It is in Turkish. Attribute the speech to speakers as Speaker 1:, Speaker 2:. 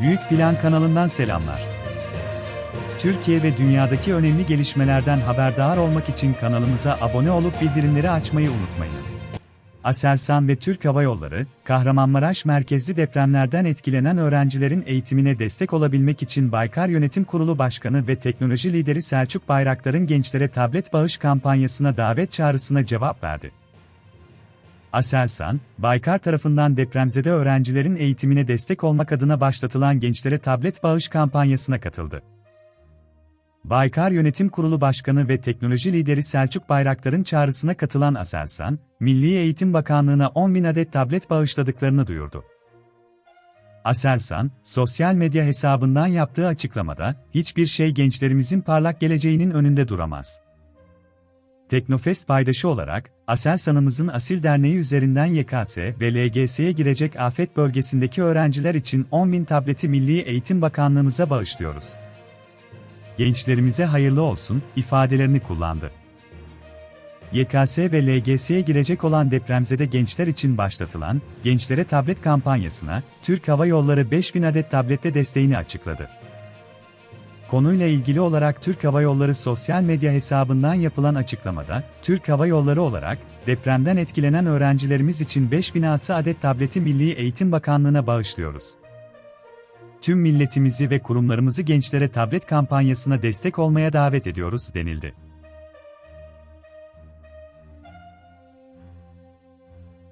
Speaker 1: Büyük Plan kanalından selamlar. Türkiye ve dünyadaki önemli gelişmelerden haberdar olmak için kanalımıza abone olup bildirimleri açmayı unutmayınız. Aselsan ve Türk Hava Yolları, Kahramanmaraş merkezli depremlerden etkilenen öğrencilerin eğitimine destek olabilmek için Baykar Yönetim Kurulu Başkanı ve teknoloji lideri Selçuk Bayraktar'ın gençlere tablet bağış kampanyasına davet çağrısına cevap verdi. Aselsan, Baykar tarafından depremzede öğrencilerin eğitimine destek olmak adına başlatılan gençlere tablet bağış kampanyasına katıldı. Baykar Yönetim Kurulu Başkanı ve teknoloji lideri Selçuk Bayraktar'ın çağrısına katılan Aselsan, Milli Eğitim Bakanlığı'na 10 bin adet tablet bağışladıklarını duyurdu. Aselsan, sosyal medya hesabından yaptığı açıklamada, hiçbir şey gençlerimizin parlak geleceğinin önünde duramaz. Teknofest paydaşı olarak, Aselsan'ımızın Asil Derneği üzerinden YKS ve LGS'ye girecek afet bölgesindeki öğrenciler için 10 bin tableti Milli Eğitim Bakanlığımıza bağışlıyoruz. Gençlerimize hayırlı olsun, ifadelerini kullandı. YKS ve LGS'ye girecek olan depremzede gençler için başlatılan Gençlere Tablet kampanyasına Türk Hava Yolları 5000 adet tablette desteğini açıkladı. Konuyla ilgili olarak Türk Hava Yolları sosyal medya hesabından yapılan açıklamada, Türk Hava Yolları olarak, depremden etkilenen öğrencilerimiz için 5000 ası adet tableti Milli Eğitim Bakanlığı'na bağışlıyoruz. Tüm milletimizi ve kurumlarımızı gençlere tablet kampanyasına destek olmaya davet ediyoruz denildi.